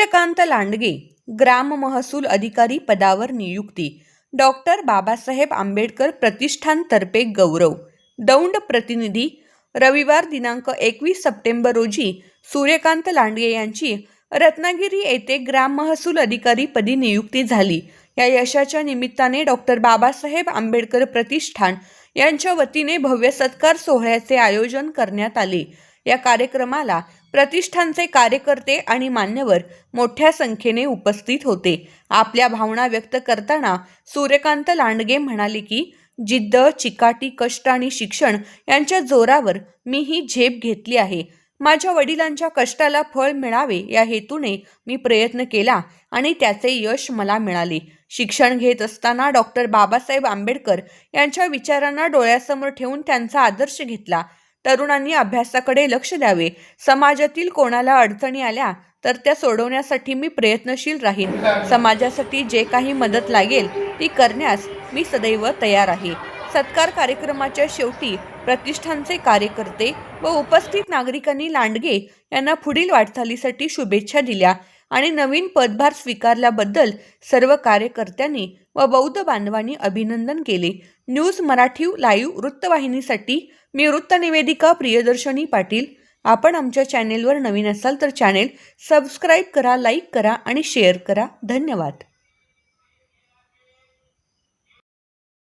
सूर्यकांत लांडगे ग्राम महसूल अधिकारी पदावर नियुक्ती. डॉक्टर बाबासाहेब आंबेडकर प्रतिष्ठानतर्फे गौरव. दौंड प्रतिनिधी. रविवार दिनांक एकवीस सप्टेंबर रोजी सूर्यकांत लांडगे यांची रत्नागिरी येथे ग्राम महसूल अधिकारी पदी नियुक्ती झाली. या यशाच्या निमित्ताने डॉक्टर बाबासाहेब आंबेडकर प्रतिष्ठान यांच्या वतीने भव्य सत्कार सोहळ्याचे आयोजन करण्यात आले. या कार्यक्रमाला प्रतिष्ठानचे कार्यकर्ते आणि मान्यवर मोठ्या संख्येने उपस्थित होते. आपल्या भावना व्यक्त करताना सूर्यकांत लांडगे म्हणाले की जिद्द चिकाटी कष्ट आणि शिक्षण यांच्या जोरावर मी ही झेप घेतली आहे. माझ्या वडिलांच्या कष्टाला फळ मिळावे या हेतूने मी प्रयत्न केला आणि त्याचे यश मला मिळाले. शिक्षण घेत असताना डॉक्टर बाबासाहेब आंबेडकर यांच्या विचारांना डोळ्यासमोर ठेवून त्यांचा आदर्श घेतला. तरुणांनी अभ्यासाकडे लक्ष द्यावे. समाजातील कोणाला अडचणी आल्या तर त्या सोडवण्यासाठी मी प्रयत्नशील राहीन. समाजासाठी जे काही मदत लागेल ती करण्यास मी सदैव तयार आहे. सत्कार कार्यक्रमाच्या शेवटी प्रतिष्ठानचे कार्यकर्ते व उपस्थित नागरिकांनी लांडगे यांना पुढील वाटचालीसाठी शुभेच्छा दिल्या. आणि नवीन पदभार स्वीकारल्याबद्दल सर्व कार्यकर्त्यांनी व बौद्ध बांधवांनी अभिनंदन केले. न्यूज मराठी लाईव्ह वृत्तवाहिनीसाठी मी वृत्तनिवेदिका प्रियदर्शनी पाटील. आपण आमच्या चॅनेलवर नवीन असाल तर चॅनेल सबस्क्राईब करा लाईक करा आणि शेअर करा. धन्यवाद.